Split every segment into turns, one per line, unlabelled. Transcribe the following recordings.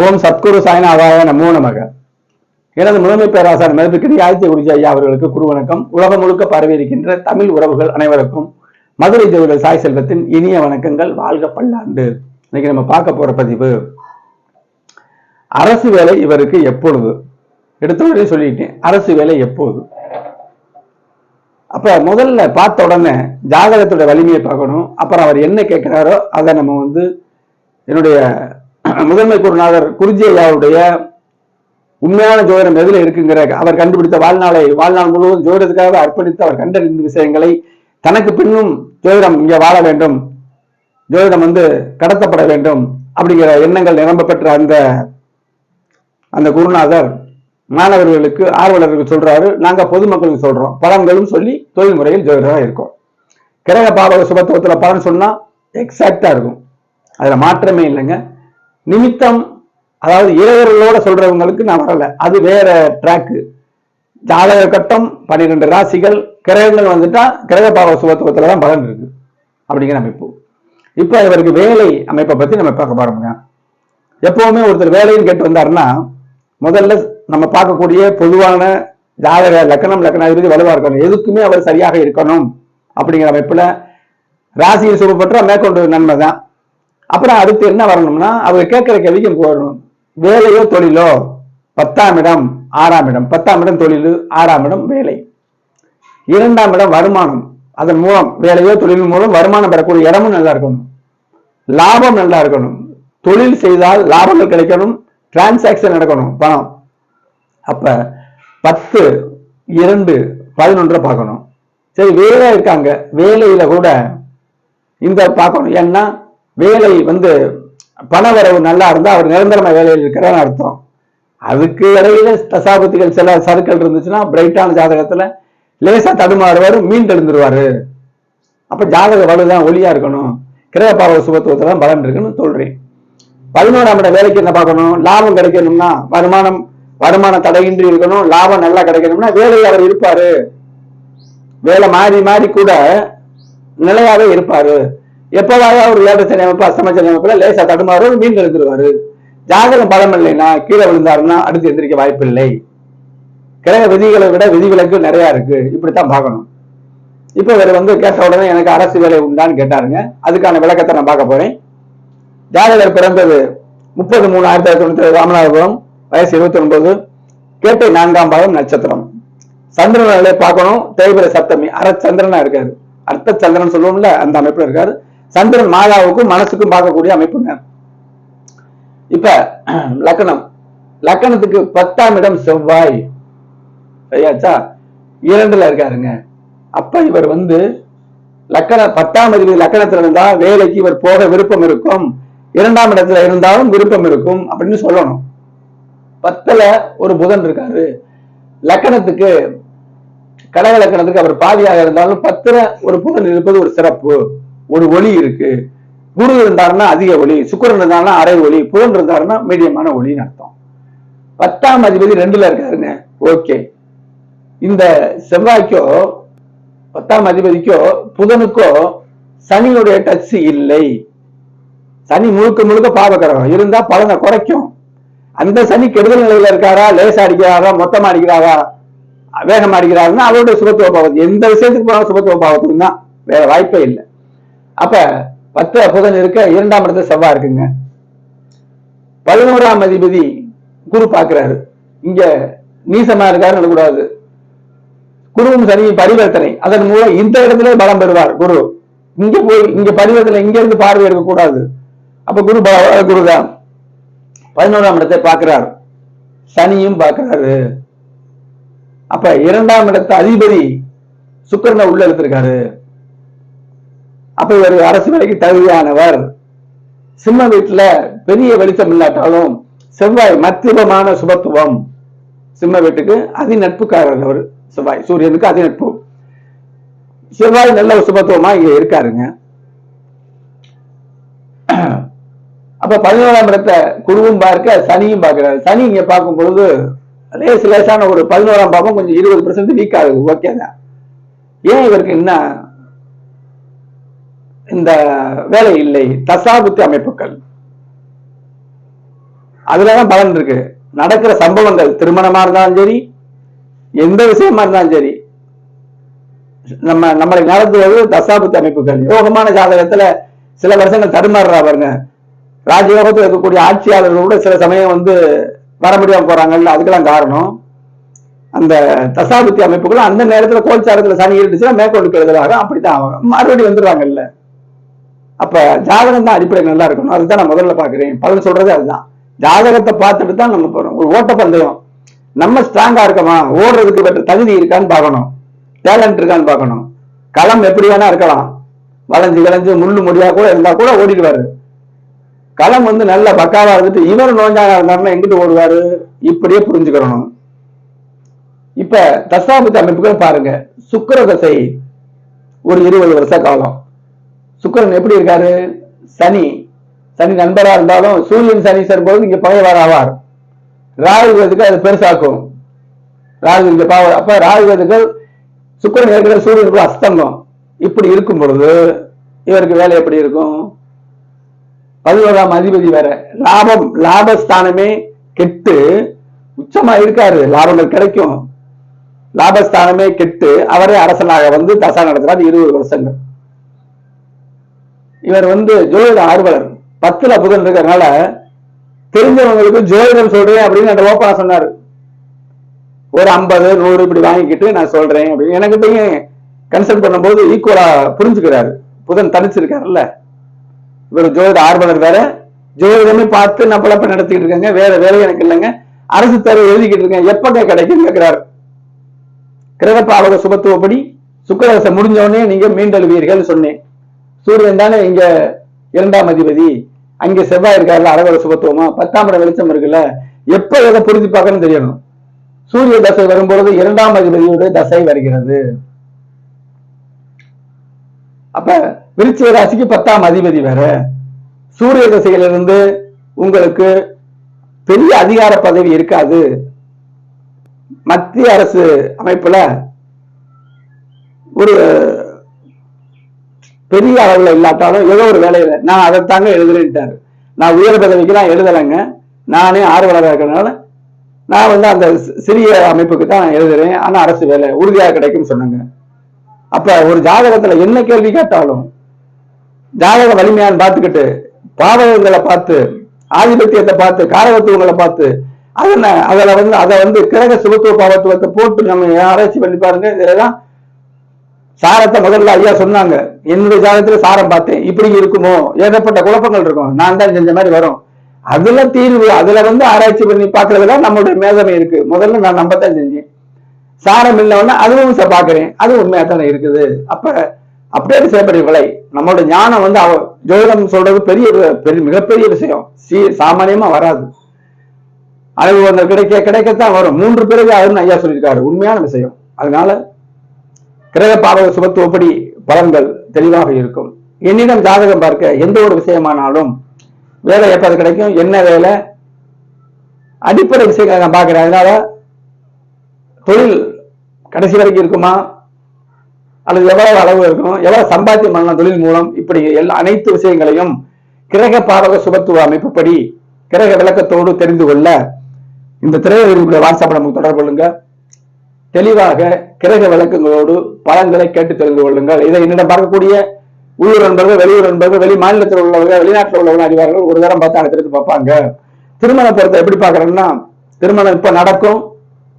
ஓம் சத்குரு சாய்நாதாய நமோ நமக. எனது முதன்மை பேராசார் மதிப்பிற்கு ஆதித்ய குருஜி ஐயா அவர்களுக்கு குரு வணக்கம். உலகம் முழுக்க பரவி இருக்கின்ற தமிழ் உறவுகள் அனைவருக்கும் மதுரை ஜோதிடர் சாய் செல்வத்தின் இனிய வணக்கங்கள். வாழ்க பல்லாண்டு. இன்னைக்கு நம்ம பார்க்க போற பதிவு அரசு வேலை இவருக்கு எப்பொழுது? எடுத்த உடனே சொல்லிட்டேன் அரசு வேலை எப்போது? அப்ப முதல்ல பார்த்த உடனே ஜாதகத்தோட வலிமையை பார்க்கணும். அப்புறம் அவர் என்ன கேட்கிறாரோ அதை நம்ம வந்து என்னுடைய முதன்மை குருநாதர் குருஜியாவுடைய உண்மையான ஜோதிடம் எதுல இருக்குங்கிற அவர் கண்டுபிடித்த வாழ்நாளை வாழ்நாள் முழுவதும் ஜோதிடத்துக்காக அர்ப்பணித்து அவர் கண்டறிந்த விஷயங்களை தனக்கு பின்னும் ஜோதிடம் இங்கே வாழ வேண்டும். ஜோதிடம் வந்து கடத்தப்பட வேண்டும் அப்படிங்கிற எண்ணங்கள் நிரம்ப பெற்ற அந்த அந்த குருநாதர் மாணவர்களுக்கு ஆர்வலர்களுக்கு சொல்றாரு நாங்க பொதுமக்களுக்கு சொல்றோம். பலன்களும் சொல்லி தொழில் முறையில் ஜோதிடராக இருக்கோம். கிரக பாவக சுபத்துவத்துல பலன் சொன்னா எக்ஸாக்டா இருக்கும். அதுல மாற்றமே இல்லைங்க. நிமித்தம் அதாவது இளையர்களோட சொல்றவங்களுக்கு நான் வரல. அது வேற ட்ராக்கு ஜாதக கட்டம் பன்னிரெண்டு ராசிகள் கிரகங்கள் வந்துட்டா கிரக பாவ சுபத்துவத்துல தான் பலன் இருக்கு. அப்படிங்கிற அமைப்பு. இப்ப இவருக்கு வேலை அமைப்பை பத்தி நம்ம பார்க்க பாருங்க எப்பவுமே ஒருத்தர் வேலைன்னு கேட்டு வந்தாருன்னா முதல்ல நம்ம பார்க்கக்கூடிய பொதுவான ஜாதக லக்கணம் லக்கணாதிபதி வலுவா இருக்கணும். எதுக்குமே அவர் சரியாக இருக்கணும். அப்படிங்கிற அமைப்புல ராசியில் சுபப்பற்ற மேற்கொண்டு நன்மை தான் அப்புறம் அடுத்து என்ன வரணும்னா அவர் கேட்கிற கேள்விக்கு எனக்கு வரணும் வேலையோ தொழிலோ? பத்தாம் இடம் ஆறாம் இடம். பத்தாம் இடம் தொழில் ஆறாம் இடம் வேலை. இரண்டாம் இடம் வருமானம். அதன் மூலம் வேலையோ தொழில் மூலம் வருமானம் பெறக்கூடிய இடமும் நல்லா இருக்கணும். லாபம் நல்லா இருக்கணும். தொழில் செய்தால் லாபங்கள் கிடைக்கணும். டிரான்சாக்சன் நடக்கணும் பணம். அப்ப பத்து இரண்டு பதினொன்றை பார்க்கணும். சரி வேலை இருக்காங்க. வேலையில கூட இந்த பார்க்கணும். ஏன்னா வேலை வந்து பணவரவு நல்லா இருந்தால் அவர் நிரந்தரமாக வேலையில் இருக்கிறான்னு அர்த்தம். அதுக்கு இடையில தசாபதிகள் சில சருக்கள் இருந்துச்சுன்னா பிரைட்டான ஜாதகத்தில் லேசாக தடுமாறுவாரு மீன் எழுந்துருவாரு அப்போ ஜாதக வலுதான் ஒளியாக இருக்கணும். கிரக பாவ சுபத்துவத்துல தான் பலன் இருக்குன்னு சொல்கிறேன் பதினோராம் இட வேலைக்கு என்ன பார்க்கணும்? லாபம் கிடைக்கணும்னா வருமானம் வருமான தடையின்றி இருக்கணும். லாபம் நல்லா கிடைக்கணும்னா வேலையில் அவர் இருப்பார். வேலை மாறி மாறி கூட நிலையாகவே இருப்பார். எப்போதாவது ஒரு ஏழு சனி அமைப்பு அஸ்தம சனி அமைப்புல லேசா தடுமாறு மீன் எழுந்துருவாரு ஜாதகம் பலம் இல்லைன்னா கீழே விழுந்தாருன்னா அடுத்து எந்திரிக்க வாய்ப்பு இல்லை. கிரக விதிகளை விட விதிவிலக்கு நிறைய இருக்கு. இப்படித்தான் பார்க்கணும். இப்போ இவர் வந்து கேட்ட உடனே எனக்கு அரசு வேலை உண்டான்னு கேட்டாருங்க. அதுக்கான விளக்கத்தை நான் பார்க்க போறேன். ஜாதகர் பிறந்தது முப்பது மூணு ஆயிரத்தி தொள்ளாயிரத்தி தொண்ணூத்தி ராமநாதபுரம் வயசு இருபத்தி ஒன்பது கேட்டை நான்காம் பாகம் நட்சத்திரம். சந்திரன் பார்க்கணும். தேய்பிர சப்தமி அரை சந்திரனா இருக்காரு. அர்த்த சந்திரன் சொல்லுவோம்ல அந்த அமைப்புல இருக்காரு. சந்திரன் மாயாவுக்கும் மனசுக்கும் பார்க்கக்கூடிய அமைப்புங்க. இப்ப லக்கணம். லக்கணத்துக்கு பத்தாம் இடம் செவ்வாய். சரியாச்சா? இரண்டுல இருக்காருங்க. அப்ப இவர் வந்து லக்கண பத்தாம் அதிபதி லக்கணத்துல இருந்தா வேலைக்கு இவர் போக விருப்பம் இருக்கும். இரண்டாம் இடத்துல இருந்தாலும் விருப்பம் இருக்கும் அப்படின்னு சொல்லணும். பத்துல ஒரு புதன் இருக்காரு. லக்கணத்துக்கு கடக லக்கணத்துக்கு அவர் பாதியாக இருந்தாலும் பத்துல ஒரு புதன் இருப்பது ஒரு சிறப்பு. ஒரு ஒளி இருக்கு. குரு இருந்தாருன்னா அதிக ஒளி சுக்கிரன் இருந்தாருன்னா அரை ஒளி புதன் இருந்தாருன்னா மீடியமான ஒளின்னு அர்த்தம். பத்தாம் அதிபதி ரெண்டுல இருக்காருங்க. ஓகே. இந்த செவ்வாய்க்கோ பத்தாம் அதிபதிக்கோ புதனுக்கோ சனியுடைய டச் இல்லை. சனி முழுக்க முழுக்க பாவகரம் இருந்தா பலனை குறைக்கும். அந்த சனி கெடுதல் நிலையில இருக்காரா? லேசா அடிக்கிறாரா? மொத்தமா அடிக்கிறாரா? வேகமா அடிக்கிறாருன்னா அவருடைய சுபத்துவ பாவத்து எந்த விஷயத்துக்கு போனாலும் சுபத்துவ பாவத்துக்கு தான் வேற வாய்ப்பே இல்லை. அப்ப பத்து புதன் இருக்க இரண்டாம் இடத்துல செவ்வாய் இருக்குங்க. பதினோராம் அதிபதி குரு பாக்குறாரு இங்க நீசமா இருக்காரு கூடாது குருவும் சனியும் பரிவர்த்தனை. அதன் மூலம் இந்த இடத்துல பலம் பெறுவார் குரு. இங்க போய் இங்க பரிவர்த்தனை இங்க இருந்து பார்வை எடுக்க கூடாது அப்ப குரு குரு தான் பதினோராம் இடத்தை பார்க்கிறார். சனியும் பார்க்கிறாரு. அப்ப இரண்டாம் இடத்த அதிபதி சுக்கரனை உள்ள எடுத்திருக்காரு. அப்ப இவர் அரசு வேலைக்கு தகுதியானவர். சிம்ம வீட்டுல பெரிய வெளிச்சம் இல்லாட்டாலும் செவ்வாய் மத்தியமமான சுபத்துவம். சிம்ம வீட்டுக்கு அதி நட்புக்காரர் அவர் செவ்வாய். சூரியனுக்கு அதி நட்பு செவ்வாய் நல்ல ஒரு சுபத்துவமா இங்க இருக்காருங்க. அப்ப பதினோராம் இடத்தை குருவும் பார்க்க சனியும் பார்க்கிறாரு. சனி இங்க பார்க்கும் பொழுது லேசு லேசான ஒரு பதினோராம் பாவம் கொஞ்சம் இருபது பர்சன்ட் வீக் ஆகுது ஓகே தான். ஏன் இவருக்கு என்ன இந்த வேலை இல்லை. தசாபுத்தி அமைப்புகள். அதுலதான் பலன் இருக்கு. நடக்கிற சம்பவங்கள் திருமணமா இருந்தாலும் சரி எந்த விஷயமா இருந்தாலும் சரி நம்ம நம்மளை நடத்துவது தசாபுத்தி அமைப்புகள். யோகமான ஜாதகத்துல சில வருஷங்கள் தடுமாறுறா பாருங்க. ராஜயோகத்தில் இருக்கக்கூடிய ஆட்சியாளர்கள் கூட சில சமயம் வந்து வர முடியாம போறாங்கல்ல அதுக்கெல்லாம் காரணம். அந்த தசாபுத்தி அமைப்புகள் அந்த நேரத்துல கோல்சாரத்துல சனி இருந்துச்சுன்னா மேற்கொண்டு எழுதுறாங்க அப்படித்தான் ஆகும் மறுபடியும் வந்துடுவாங்கல்ல அப்ப ஜாதகம் தான் அடிப்படை நல்லா இருக்கணும். அதுதான் நான் முதல்ல பாக்குறேன் பலன் சொல்றதே அதுதான். ஜாதகத்தை பார்த்துட்டு தான் நம்ம போறோம். ஒரு ஓட்டப்பந்தயம் நம்ம ஸ்ட்ராங்கா இருக்கோமா? ஓடுறதுக்கு பெற்ற தகுதி இருக்கான்னு பார்க்கணும். டேலண்ட் இருக்கான்னு பார்க்கணும். களம் எப்படி வேணா இருக்கலாம். வளைஞ்சு விளைஞ்சு முள்ளு முடியா கூட இருந்தா கூட ஓடிடுவாரு. களம் வந்து நல்ல பக்காவா இருந்துட்டு இவர் நோஞ்சாக இருந்தாருன்னா எங்கிட்டு ஓடுவாரு? இப்படியே புரிஞ்சுக்கிறணும் இப்ப தசாபுத்த அமைப்புகள் பாருங்க. சுக்கர தசை. ஒரு இருபது வருஷ காலம். சுக்கிரன் எப்படி இருக்காரு? சனி. சனி நண்பரா இருந்தாலும் சூரியன் சனி சேரும்போது இங்க பகைவர் ஆவார். ராகுகளுக்கு அது பெருசாக்கும். ராகு இங்க பாவார் அப்ப ராகுகளுக்கு சுக்கிரன் இருக்கிற சூரியனுக்கு அஸ்தங்கம் இப்படி இருக்கும் பொழுது இவருக்கு வேலை எப்படி இருக்கும்? பதினோராம் அதிபதி வேற. லாபம் லாபஸ்தானமே கெட்டு உச்சமா இருக்காரு. லாபங்கள் கிடைக்கும். லாபஸ்தானமே கெட்டு அவரே அரசனாக வந்து தசா நடத்துறாரு இருபது வருஷங்கள். இவர் வந்து ஜோதிட ஆர்வலர். பத்துல புதன் இருக்கிறதுனால தெரிஞ்சவங்களுக்கு ஜோதிடம் சொல்றேன் அப்படின்னு அந்த ஓப்பனா சொன்னாரு. ஒரு ஐம்பது நூறு இப்படி வாங்கிக்கிட்டு நான் சொல்றேன் அப்படின்னு. எனக்கிட்டையும் கன்சல்ட் பண்ணும்போது ஈக்குவலா புரிஞ்சுக்கிறாரு. புதன் தனிச்சிருக்காருல்ல. இவர் ஜோதிட ஆர்வலர் வேற. ஜோதிடமே பார்த்து நான் பழப்ப நடத்திக்கிட்டு இருக்கேங்க. வேற வேலை எனக்கு இல்லைங்க. அரசு தேர்வு எழுதிக்கிட்டு இருக்கேன். எப்பங்க கிடைக்கும் கேட்கிறாரு கிரகப்பாவக சுபத்துவப்படி சுக்கரவசை முடிஞ்ச உடனே நீங்க மீண்டெழுவீர்கள் சொன்னேன். சூரியன் தானே இங்க இரண்டாம் அதிபதி. அங்க செவ்வாய் இருக்காருல அரவர சுபத்துவமா? பத்தாம் இடம் வெளிச்சம் இருக்குல்ல எப்ப எதை புரிஞ்சு பார்க்கணும் தெரியணும். சூரிய தசை வரும்பொழுது இரண்டாம் அதிபதியோட தசை வருகிறது. அப்ப விருச்சிக ராசிக்கு பத்தாம் அதிபதி வேற. சூரிய தசையிலிருந்து உங்களுக்கு பெரிய அதிகார பதவி இருக்காது. மத்திய அரசு அமைப்புல ஒரு பெரிய அளவில் இல்லாட்டாலும் ஏதோ ஒரு வேலையில நான் அதைத்தாங்க எழுதுறேன்ட்டாரு. நான் உயர் பதவிக்கு தான் எழுதலைங்க. நானே ஆர்வலராக இருக்கிறதுனால நான் வந்து அந்த சிறிய அமைப்புக்கு தான் எழுதுறேன். ஆனால் அரசு வேலை உறுதியாக கிடைக்கும் சொன்னாங்க. அப்ப ஒரு ஜாதகத்துல என்ன கேள்வி கேட்டாலும் ஜாதக வலிமையான்னு பார்த்துக்கிட்டு பாவகங்களை பார்த்து ஆதிபத்தியத்தை பார்த்து காரகத்துவங்களை பார்த்து அதன அதுல வந்து அதை வந்து கிரக சுபத்துவ பாவத்துவத்தை போட்டு நம்ம ஆராய்ச்சி பண்ணி பாருங்க. இதெல்லாம் சாரத்தை முதல்ல ஐயா சொன்னாங்க. என்னுடைய ஜாதகத்துல சாரம் பார்த்தேன். இப்படி இருக்குமோ? ஏகப்பட்ட குழப்பங்கள் இருக்கும். நான் தான் செஞ்ச மாதிரி வரும். அதுல தீர்வு அதுல வந்து ஆராய்ச்சி பண்ணி பாக்குறதுல நம்மளுடைய மேதமை இருக்கு. முதல்ல நான் நம்பத்தான் செஞ்சேன். சாரம் இல்லைன்னா அதுவும் பாக்குறேன் அது உண்மையா தானே இருக்குது. அப்ப அப்படியே செய்யப்படிய விலை நம்மளோட ஞானம் வந்து அவ ஜோதிடம் சொல்றது பெரிய பெரிய மிகப்பெரிய விஷயம். சீ சாமானியமா வராது. அனுபவங்கள் கிடைக்க கிடைக்கத்தான் வரும். மூன்று பிறகு அதுன்னு ஐயா சொல்லியிருக்காரு. உண்மையான விஷயம். அதனால கிரக பாவக சுபத்துவப்படி பலன்கள் தெளிவாக இருக்கும். என்னிடம் ஜாதகம் பார்க்க எந்த ஒரு விஷயமானாலும் வேலை எப்போது கிடைக்கும்? என்ன வேலை? அடிப்படை விஷயங்களை நான் பார்க்குறேன். அதனால தொழில் கடைசி வரைக்கும் இருக்குமா? அல்லது எவ்வளவு அளவு இருக்கும்? எவ்வளவு சம்பாத்தியம் பண்ணலாம் தொழில் மூலம்? இப்படி எல்லா அனைத்து விஷயங்களையும் கிரக பாவக சுபத்துவ அமைப்புப்படி கிரக விளக்கத்தோடு தெரிந்து கொள்ள இந்த திரையுடைய வாட்ஸ்அப் நமக்கு தொடர்பு கொள்ளுங்க. தெளிவாக கிரக விளக்கங்களோடு பலன்களை கேட்டு தெரிந்து கொள்ளுங்கள். இதை என்னிடம் பார்க்கக்கூடிய உள்ளூர் நண்பர்கள் வெளியூர் நண்பர்கள் வெளி மாநிலத்தில் உள்ளவர்கள் வெளிநாட்டில் உள்ளவர்கள் அறிவார்கள் ஒரு தரம் பார்த்து அடுத்தடுத்து பார்ப்பாங்க. திருமண பொருத்தம் எப்படி பார்க்கறேன்னா திருமணம் இப்ப நடக்கும்.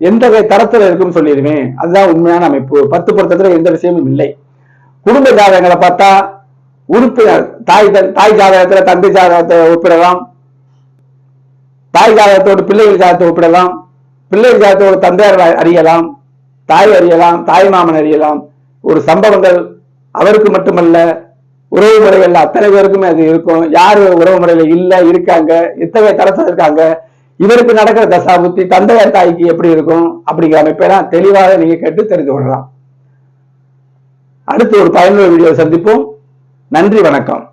எந்த வகை தரத்துல இருக்குன்னு சொல்லிடுவேன் அதுதான் உண்மையான அமைப்பு. பத்து பொருத்தத்துல எந்த விஷயமும் இல்லை. குடும்ப ஜாதகங்களை பார்த்தா உறுப்பினர் தாய் தாய் ஜாதகத்துல தந்தை ஜாதகத்தை ஒப்பிடலாம். தாய் ஜாதகத்தோடு பிள்ளைகள் ஜாதகத்தை ஒப்பிடலாம். பிள்ளைகள் ஜாதகத்தோடு தந்தையார் அறியலாம். தாய் அறியலாம் தாய் மாமன் அறியலாம். ஒரு சம்பவங்கள் அவருக்கு மட்டுமல்ல உறவு முறைகள் அத்தனை பேருக்குமே அது இருக்கும். யாரு உறவு முறையில இல்ல இருக்காங்க எத்தகைய தரத்தில் இருக்காங்க இவருக்கு நடக்கிற தசாபுத்தி தந்தையார் தாய்க்கு எப்படி இருக்கும் அப்படிங்கிற அமைப்பெல்லாம் தெளிவாக நீங்க கேட்டு தெரிந்து கொள்ளலாம். அடுத்து ஒரு பயனுள்ள வீடியோ சந்திப்போம். நன்றி வணக்கம்.